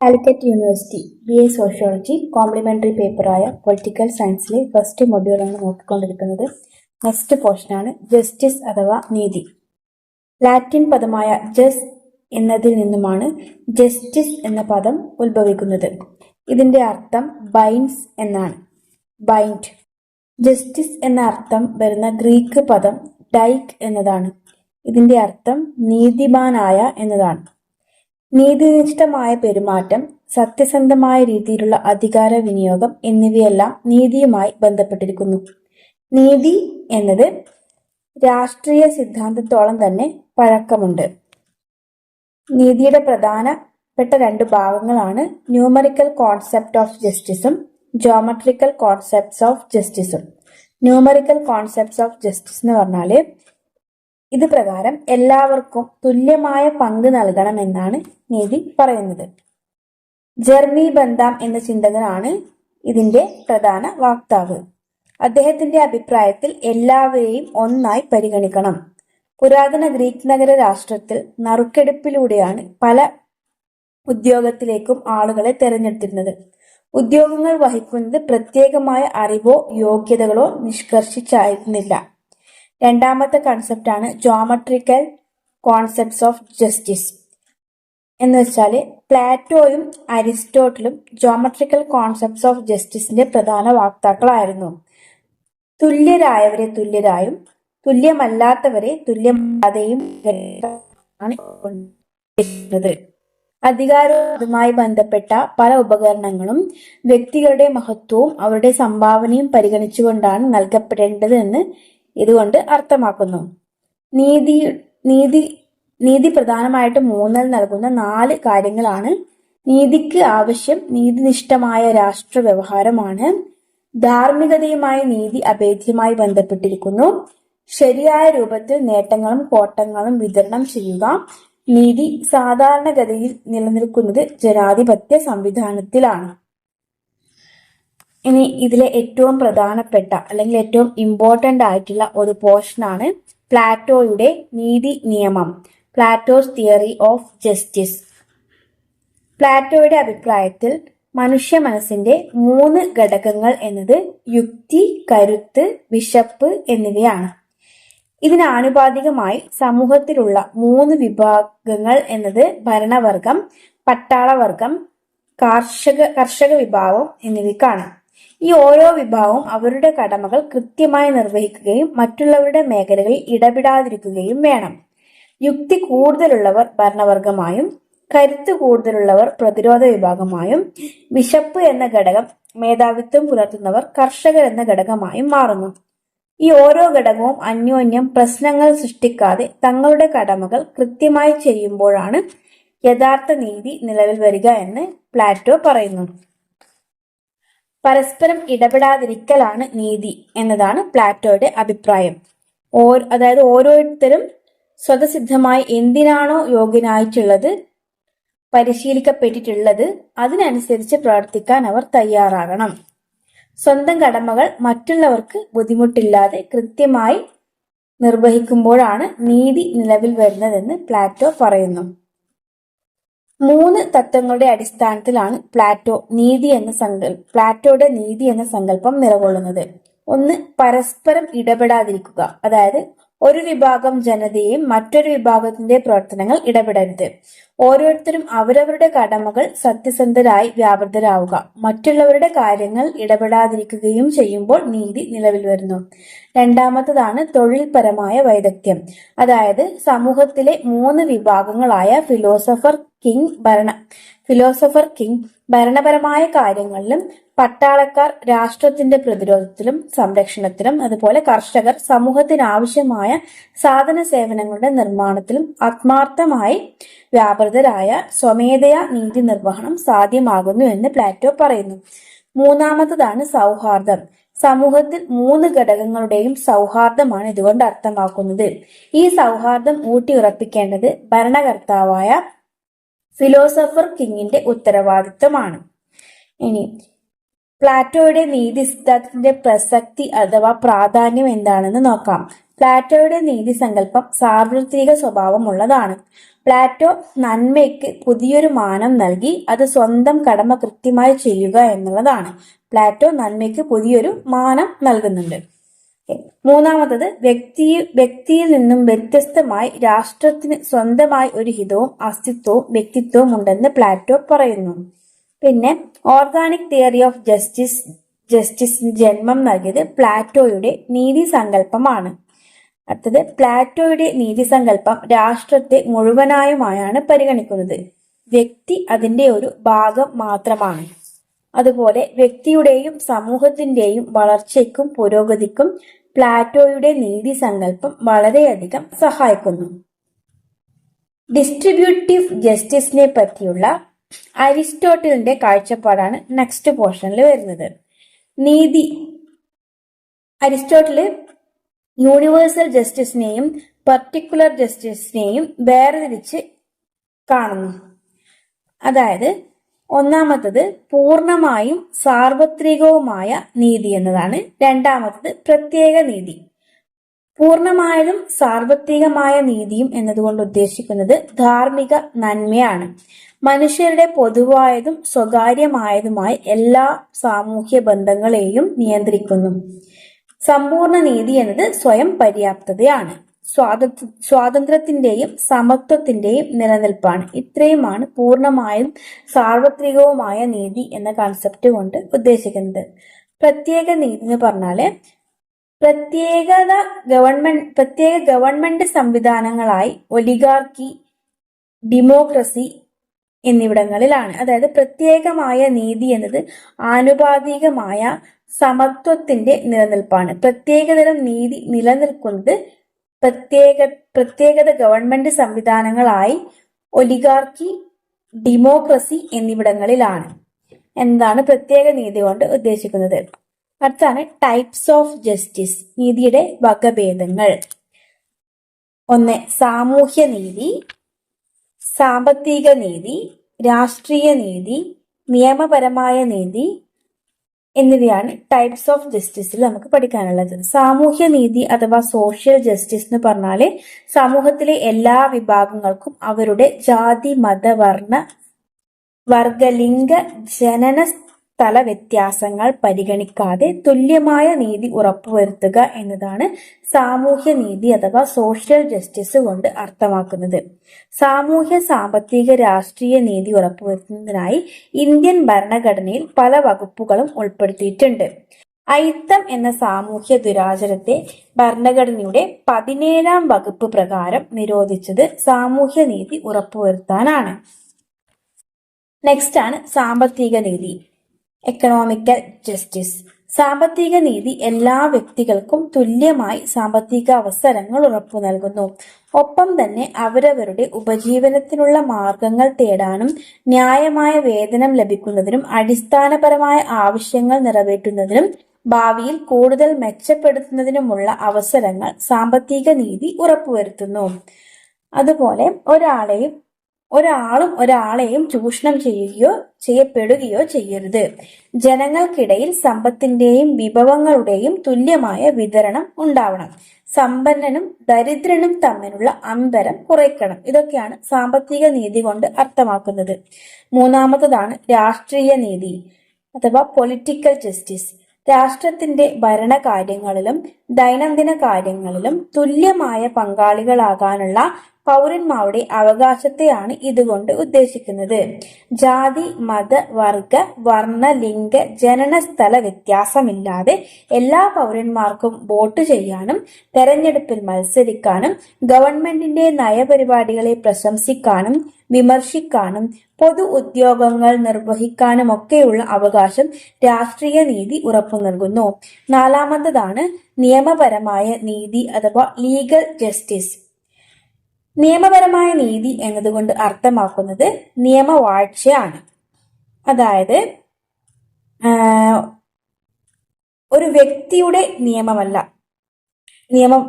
Calicut university B A sociology complementary പേപ്പറായ political സയൻസിലെ first മൊഡ്യൂളാണ് നോക്കിക്കൊണ്ടിരിക്കുന്നത്. നെക്സ്റ്റ് പോർഷനാണ് ജസ്റ്റിസ് അഥവാ നീതി. ലാറ്റിൻ പദമായ ജസ് എന്നതിൽ നിന്നുമാണ് ജസ്റ്റിസ് എന്ന പദം ഉത്ഭവിക്കുന്നത്. ഇതിന്റെ അർത്ഥം ബൈൻസ് എന്നാണ്. ബൈൻഡ് ജസ്റ്റിസ് എന്ന അർത്ഥം വരുന്ന ഗ്രീക്ക് പദം ഡൈക്ക് എന്നതാണ്. ഇതിന്റെ അർത്ഥം നീതിമാനായ എന്നതാണ്. നീതിനിഷ്ഠമായ പെരുമാറ്റം സത്യസന്ധമായ രീതിയിലുള്ള അധികാര വിനിയോഗം എന്നിവയെല്ലാം നീതിയുമായി ബന്ധപ്പെട്ടിരിക്കുന്നു. നീതി എന്നത് രാഷ്ട്രീയ സിദ്ധാന്തത്തോളം തന്നെ പഴക്കമുണ്ട്. നീതിയുടെ പ്രധാനപ്പെട്ട രണ്ട് ഭാഗങ്ങളാണ് ന്യൂമറിക്കൽ കോൺസെപ്റ്റ് ഓഫ് ജസ്റ്റിസും ജോമെട്രിക്കൽ കോൺസെപ്റ്റ്സ് ഓഫ് ജസ്റ്റിസും. ന്യൂമറിക്കൽ കോൺസെപ്റ്റ്സ് ഓഫ് ജസ്റ്റിസ് എന്ന് പറഞ്ഞാൽ ഇത് പ്രകാരം എല്ലാവർക്കും തുല്യമായ പങ്ക് നൽകണമെന്നാണ് നീതി പറയുന്നത്. ജെർമി ബന്താം എന്ന ചിന്തകനാണ് ഇതിന്റെ പ്രധാന വാക്താവ്. അദ്ദേഹത്തിന്റെ അഭിപ്രായത്തിൽ എല്ലാവരെയും ഒന്നായി പരിഗണിക്കണം. പുരാതന ഗ്രീക്ക് നഗര രാഷ്ട്രത്തിൽ നറുക്കെടുപ്പിലൂടെയാണ് പല ഉദ്യോഗത്തിലേക്കും ആളുകളെ തെരഞ്ഞെടുത്തിരുന്നത്. ഉദ്യോഗങ്ങൾ വഹിക്കുന്നത് പ്രത്യേകമായ അറിവോ യോഗ്യതകളോ നിഷ്കർഷിച്ചായിരുന്നില്ല. രണ്ടാമത്തെ കൺസെപ്റ്റാണ് ജോമട്രിക്കൽ കോൺസെപ്റ്റ്സ് ഓഫ് ജസ്റ്റിസ് എന്ന് വെച്ചാൽ പ്ലാറ്റോയും അരിസ്റ്റോട്ടിലും ജോമട്രിക്കൽ കോൺസെപ്റ്റ്സ് ഓഫ് ജസ്റ്റിസിന്റെ പ്രധാന വാക്താക്കളായിരുന്നു. തുല്യരായവരെ തുല്യരായും തുല്യമല്ലാത്തവരെ തുല്യമല്ലാതെയും അധികാരവുമായി ബന്ധപ്പെട്ട പല ഉപകരണങ്ങളും വ്യക്തികളുടെ മഹത്വവും അവരുടെ സംഭാവനയും പരിഗണിച്ചുകൊണ്ടാണ് നൽകപ്പെടേണ്ടത് എന്ന് ഇതുകൊണ്ട് അർത്ഥമാക്കുന്നു. നീതി നീതി നീതി പ്രധാനമായിട്ട് മൂന്നൽ നൽകുന്ന നാല് കാര്യങ്ങളാണ്. നീതിക്ക് ആവശ്യം നീതിനിഷ്ഠമായ രാഷ്ട്ര വ്യവഹാരമാണ് ധാർമ്മികതയുമായി നീതി അഭേദ്യമായി ബന്ധപ്പെട്ടിരിക്കുന്നു. ശരിയായ രൂപത്തിൽ നേട്ടങ്ങളും കോട്ടങ്ങളും വിതരണം ചെയ്യുക. നീതി സാധാരണഗതിയിൽ നിലനിൽക്കുന്നത് ജനാധിപത്യ സംവിധാനത്തിലാണ്. ഇനി ഇതിലെ ഏറ്റവും പ്രധാനപ്പെട്ട അല്ലെങ്കിൽ ഏറ്റവും ഇമ്പോർട്ടന്റ് ആയിട്ടുള്ള ഒരു പോർഷനാണ് പ്ലാറ്റോയുടെ നീതി നിയമം പ്ലാറ്റോസ് തിയറി ഓഫ് ജസ്റ്റിസ്. പ്ലാറ്റോയുടെ അഭിപ്രായത്തിൽ മനുഷ്യ മനസ്സിന്റെ മൂന്ന് ഘടകങ്ങൾ എന്നത് യുക്തി കരുത്ത് വിശപ്പ് എന്നിവയാണ്. ഇതിന് ആനുപാതികമായി സമൂഹത്തിലുള്ള മൂന്ന് വിഭാഗങ്ങൾ എന്നത് ഭരണവർഗം പട്ടാളവർഗം കാർഷക കർഷക വിഭാഗം എന്നിവയ്ക്കാണ്. ഈ ഓരോ വിഭാഗവും അവരുടെ കടമകൾ കൃത്യമായി നിർവഹിക്കുകയും മറ്റുള്ളവരുടെ മേഖലകളിൽ ഇടപെടാതിരിക്കുകയും വേണം. യുക്തി കൂടുതലുള്ളവർ ഭരണവർഗമായും കരുത്ത് കൂടുതലുള്ളവർ പ്രതിരോധ വിഭാഗമായും വിശപ്പ് എന്ന ഘടകം മേധാവിത്വം പുലർത്തുന്നവർ കർഷകർ എന്ന ഘടകമായും മാറുന്നു. ഈ ഓരോ ഘടകവും അന്യോന്യം പ്രശ്നങ്ങൾ സൃഷ്ടിക്കാതെ തങ്ങളുടെ കടമകൾ കൃത്യമായി ചെയ്യുമ്പോഴാണ് യഥാർത്ഥ നീതി നിലവിൽ വരിക എന്ന് പ്ലാറ്റോ പറയുന്നു. പരസ്പരം ഇടപെടാതിരിക്കലാണ് നീതി എന്നതാണ് പ്ലാറ്റോയുടെ അഭിപ്രായം. ഓ അതായത് ഓരോരുത്തരും സ്വതസിദ്ധമായി എന്തിനാണോ യോഗ്യനായിട്ടുള്ളത് പരിശീലിക്കപ്പെട്ടിട്ടുള്ളത് അതിനനുസരിച്ച് പ്രവർത്തിക്കാൻ അവർ തയ്യാറാകണം. സ്വന്തം കടമകൾ മറ്റുള്ളവർക്ക് ബുദ്ധിമുട്ടില്ലാതെ കൃത്യമായി നിർവഹിക്കുമ്പോഴാണ് നീതി നിലവിൽ വരുന്നതെന്ന് പ്ലാറ്റോ പറയുന്നു. മൂന്ന് തത്വങ്ങളുടെ അടിസ്ഥാനത്തിലാണ് പ്ലാറ്റോ നീതി എന്ന സങ്കല്പം പ്ലാറ്റോയുടെ നീതി എന്ന സങ്കല്പം നിലകൊള്ളുന്നത്. ഒന്ന് പരസ്പരം ഇടപെടാതിരിക്കുക. അതായത് ഒരു വിഭാഗം ജനതയെയും മറ്റൊരു വിഭാഗത്തിന്റെ പ്രവർത്തനങ്ങൾ ഇടപെടരുത്. ഓരോരുത്തരും അവരവരുടെ കടമകൾ സത്യസന്ധരായി വ്യാപൃതരാവുക. മറ്റുള്ളവരുടെ കാര്യങ്ങൾ ഇടപെടാതിരിക്കുകയും ചെയ്യുമ്പോൾ നീതി നിലവിൽ വരുന്നു. രണ്ടാമത്തതാണ് തൊഴിൽപരമായ വൈദഗ്ധ്യം. അതായത് സമൂഹത്തിലെ മൂന്ന് വിഭാഗങ്ങളായ ഫിലോസഫർ കിങ് ഭരണ ഫിലോസഫർ കിങ് ഭരണപരമായ കാര്യങ്ങളിലും പട്ടാളക്കാർ രാഷ്ട്രത്തിന്റെ പ്രതിരോധത്തിലും സംരക്ഷണത്തിലും അതുപോലെ കർഷകർ സമൂഹത്തിന് ആവശ്യമായ സാധന സേവനങ്ങളുടെ നിർമ്മാണത്തിലും ആത്മാർത്ഥമായി വ്യാപൃതരായ സ്വമേധയാ നീതി നിർവഹണം സാധ്യമാകുന്നു എന്ന് പ്ലാറ്റോ പറയുന്നു. മൂന്നാമത്തതാണ് സൗഹാർദ്ദം. സമൂഹത്തിൽ മൂന്ന് ഘടകങ്ങളുടെയും സൗഹാർദ്ദമാണ് ഇതുകൊണ്ട് അർത്ഥമാക്കുന്നത്. ഈ സൗഹാർദ്ദം ഊട്ടിയുറപ്പിക്കേണ്ടത് ഭരണകർത്താവായ ഫിലോസഫർ കിങ്ങിന്റെ ഉത്തരവാദിത്വമാണ്. ഇനി പ്ലാറ്റോയുടെ നീതി സിദ്ധാന്തത്തിന്റെ പ്രസക്തി അഥവാ പ്രാധാന്യം എന്താണെന്ന് നോക്കാം. പ്ലാറ്റോയുടെ നീതി സങ്കല്പം സാർവത്രിക സ്വഭാവമുള്ളതാണ്. പ്ലാറ്റോ നന്മയ്ക്ക് പുതിയൊരു മാനം നൽകി അത് സ്വന്തം കടമ കൃത്യമായി ചെയ്യുക എന്നുള്ളതാണ്. പ്ലാറ്റോ നന്മയ്ക്ക് പുതിയൊരു മാനം നൽകുന്നുണ്ട്. മൂന്നാമത്തത് വ്യക്തി വ്യക്തിയിൽ നിന്നും വ്യത്യസ്തമായി രാഷ്ട്രത്തിന് സ്വന്തമായി ഒരു ഹിതവും അസ്തിത്വവും വ്യക്തിത്വവും ഉണ്ടെന്ന് പ്ലാറ്റോ പറയുന്നു. പിന്നെ ഓർഗാനിക് തിയറി ഓഫ് ജസ്റ്റിസ് ജസ്റ്റിസിന് ജന്മം നൽകിയത് പ്ലാറ്റോയുടെ നീതി സങ്കല്പമാണ് അടുത്തത് പ്ലാറ്റോയുടെ നീതി സങ്കല്പം രാഷ്ട്രത്തെ മുഴുവനായുമായാണ് പരിഗണിക്കുന്നത്. വ്യക്തി അതിന്റെ ഒരു ഭാഗം മാത്രമാണ്. അതുപോലെ വ്യക്തിയുടെയും സമൂഹത്തിന്റെയും വളർച്ചയ്ക്കും പുരോഗതിക്കും പ്ലാറ്റോയുടെ നീതി സങ്കല്പം വളരെയധികം സഹായിക്കുന്നു. ഡിസ്ട്രിബ്യൂട്ടീവ് ജസ്റ്റിസിനെ പറ്റിയുള്ള അരിസ്റ്റോട്ടലിന്റെ കാഴ്ചപ്പാടാണ് നെക്സ്റ്റ് പോർഷനിൽ വരുന്നത്. നീതി. അരിസ്റ്റോട്ടിൽ യൂണിവേഴ്സൽ ജസ്റ്റിസിനെയും പർട്ടിക്കുലർ ജസ്റ്റിസിനെയും വേർതിരിച്ച് കാണുന്നു. അതായത് ഒന്നാമത്തത് പൂർണമായും സാർവത്രികവുമായ നീതി എന്നതാണ് രണ്ടാമത്തത് പ്രത്യേക നീതി. പൂർണമായതും സാർവത്രികമായ നീതിയും എന്നതുകൊണ്ട് ഉദ്ദേശിക്കുന്നത് ധാർമ്മിക നന്മയാണ്. മനുഷ്യരുടെ പൊതുവായതും സ്വകാര്യമായതുമായ എല്ലാ സാമൂഹ്യ ബന്ധങ്ങളെയും നിയന്ത്രിക്കുന്നു. സമ്പൂർണ നീതി എന്നത് സ്വയം പര്യാപ്തതയാണ്. സ്വാതന്ത്ര്യ സ്വാതന്ത്ര്യത്തിന്റെയും സമത്വത്തിന്റെയും നിലനിൽപ്പാണ്. ഇത്രയുമാണ് പൂർണമായും സാർവത്രികവുമായ നീതി എന്ന കൺസെപ്റ്റ് കൊണ്ട് ഉദ്ദേശിക്കുന്നത്. പ്രത്യേക നീതി എന്ന് പറഞ്ഞാൽ പ്രത്യേകത ഗവൺമെന്റ് പ്രത്യേക ഗവൺമെന്റ് സംവിധാനങ്ങളായി ഒലിഗാർക്കി ഡെമോക്രസി എന്നിവിടങ്ങളിലാണ്. അതായത് പ്രത്യേകമായ നീതി എന്നത് ആനുപാതികമായ സമത്വത്തിന്റെ നിലനിൽപ്പാണ്. പ്രത്യേകതരം നീതി നിലനിൽക്കുന്നത് പ്രത്യേക പ്രത്യേകത ഗവൺമെന്റ് സംവിധാനങ്ങളായി ഒലിഗാർക്കി ഡെമോക്രസി എന്നിവിടങ്ങളിലാണ്. എന്താണ് പ്രത്യേക നീതി കൊണ്ട് ഉദ്ദേശിക്കുന്നത്? അടുത്താണ് ടൈപ്സ് ഓഫ് ജസ്റ്റിസ് നീതിയുടെ വകഭേദങ്ങൾ. ഒന്ന് സാമൂഹ്യ നീതി സാമ്പത്തിക നീതി രാഷ്ട്രീയ നീതി നിയമപരമായ നീതി എന്നിവയാണ് ടൈപ്സ് ഓഫ് ജസ്റ്റിസിൽ നമുക്ക് പഠിക്കാനുള്ളത്. സാമൂഹ്യ നീതി അഥവാ സോഷ്യൽ ജസ്റ്റിസ് എന്ന് പറഞ്ഞാൽ സമൂഹത്തിലെ എല്ലാ വിഭാഗങ്ങൾക്കും അവരുടെ ജാതി മത വർണ വർഗലിംഗ ജനന സ്ഥല വ്യത്യാസങ്ങൾ പരിഗണിക്കാതെ തുല്യമായ നീതി ഉറപ്പുവരുത്തുക എന്നതാണ് സാമൂഹ്യ നീതി അഥവാ സോഷ്യൽ ജസ്റ്റിസ് കൊണ്ട് അർത്ഥമാക്കുന്നത്. സാമൂഹ്യ സാമ്പത്തിക രാഷ്ട്രീയ നീതി ഉറപ്പുവരുത്തുന്നതിനായി ഇന്ത്യൻ ഭരണഘടനയിൽ പല വകുപ്പുകളും ഉൾപ്പെടുത്തിയിട്ടുണ്ട്. അയിത്തം എന്ന സാമൂഹ്യ ദുരാചരത്തെ ഭരണഘടനയുടെ പതിനേഴാം വകുപ്പ് പ്രകാരം നിരോധിച്ചത് സാമൂഹ്യ നീതി ഉറപ്പുവരുത്താനാണ്. നെക്സ്റ്റ് ആണ് സാമ്പത്തിക നീതി. എക്കണോമിക്കൽ ജസ്റ്റിസ് സാമ്പത്തിക നീതി എല്ലാ വ്യക്തികൾക്കും തുല്യമായി സാമ്പത്തിക അവസരങ്ങൾ ഉറപ്പു നൽകുന്നു. ഒപ്പം തന്നെ അവരവരുടെ ഉപജീവനത്തിനുള്ള മാർഗങ്ങൾ തേടാനും ന്യായമായ വേതനം ലഭിക്കുന്നതിനും അടിസ്ഥാനപരമായ ആവശ്യങ്ങൾ നിറവേറ്റുന്നതിനും ഭാവിയിൽ കൂടുതൽ മെച്ചപ്പെടുത്തുന്നതിനുമുള്ള അവസരങ്ങൾ സാമ്പത്തിക നീതി ഉറപ്പുവരുത്തുന്നു. അതുപോലെ ഒരാളെയും ഒരാളും ഒരാളെയും ചൂഷണം ചെയ്യുകയോ ചെയ്യപ്പെടുകയോ ചെയ്യരുത്. ജനങ്ങൾക്കിടയിൽ സമ്പത്തിന്റെയും വിഭവങ്ങളുടെയും തുല്യമായ വിതരണം ഉണ്ടാവണം. സമ്പന്നനും ദരിദ്രനും തമ്മിലുള്ള അന്തരം കുറയ്ക്കണം. ഇതൊക്കെയാണ് സാമ്പത്തിക നീതി കൊണ്ട് അർത്ഥമാക്കുന്നത്. മൂന്നാമത്തതാണ് രാഷ്ട്രീയ നീതി അഥവാ പൊളിറ്റിക്കൽ ജസ്റ്റിസ് രാഷ്ട്രത്തിന്റെ ഭരണകാര്യങ്ങളിലും ദൈനംദിന കാര്യങ്ങളിലും തുല്യമായ പങ്കാളികളാകാനുള്ള പൗരന്മാരുടെ അവകാശത്തെയാണ് ഇതുകൊണ്ട് ഉദ്ദേശിക്കുന്നത്. ജാതി മത വർഗ വർണ ലിംഗ ജനന സ്ഥല വ്യത്യാസമില്ലാതെ എല്ലാ പൗരന്മാർക്കും വോട്ട് ചെയ്യാനും തെരഞ്ഞെടുപ്പിൽ മത്സരിക്കാനും ഗവൺമെന്റിന്റെ നയപരിപാടികളെ പ്രശംസിക്കാനും വിമർശിക്കാനും പൊതു ഉദ്യോഗങ്ങൾ നിർവഹിക്കാനുമൊക്കെയുള്ള അവകാശം രാഷ്ട്രീയ നീതി ഉറപ്പു നൽകുന്നു. നാലാമത്തതാണ് നിയമപരമായ നീതി അഥവാ ലീഗൽ ജസ്റ്റിസ്. നിയമപരമായ നീതി എന്നതുകൊണ്ട് അർത്ഥമാക്കുന്നത് നിയമവാഴ്ചയാണ്. അതായത് ഒരു വ്യക്തിയുടെ നിയമമല്ല നിയമം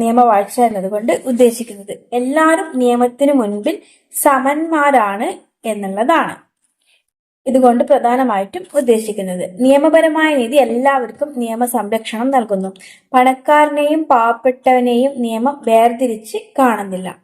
നിയമവാഴ്ച എന്നതുകൊണ്ട് ഉദ്ദേശിക്കുന്നത്. എല്ലാവരും നിയമത്തിന് മുൻപിൽ സമന്മാരാണ് എന്നുള്ളതാണ്. ഇതുകൊണ്ട് പ്രധാനമായിട്ടും ഉദ്ദേശിക്കുന്നത് നിയമപരമായ നീതി എല്ലാവർക്കും നിയമ സംരക്ഷണം നൽകുന്നു. പണക്കാരനെയും പാവപ്പെട്ടവനെയും നിയമം വേർതിരിച്ച് കാണുന്നില്ല.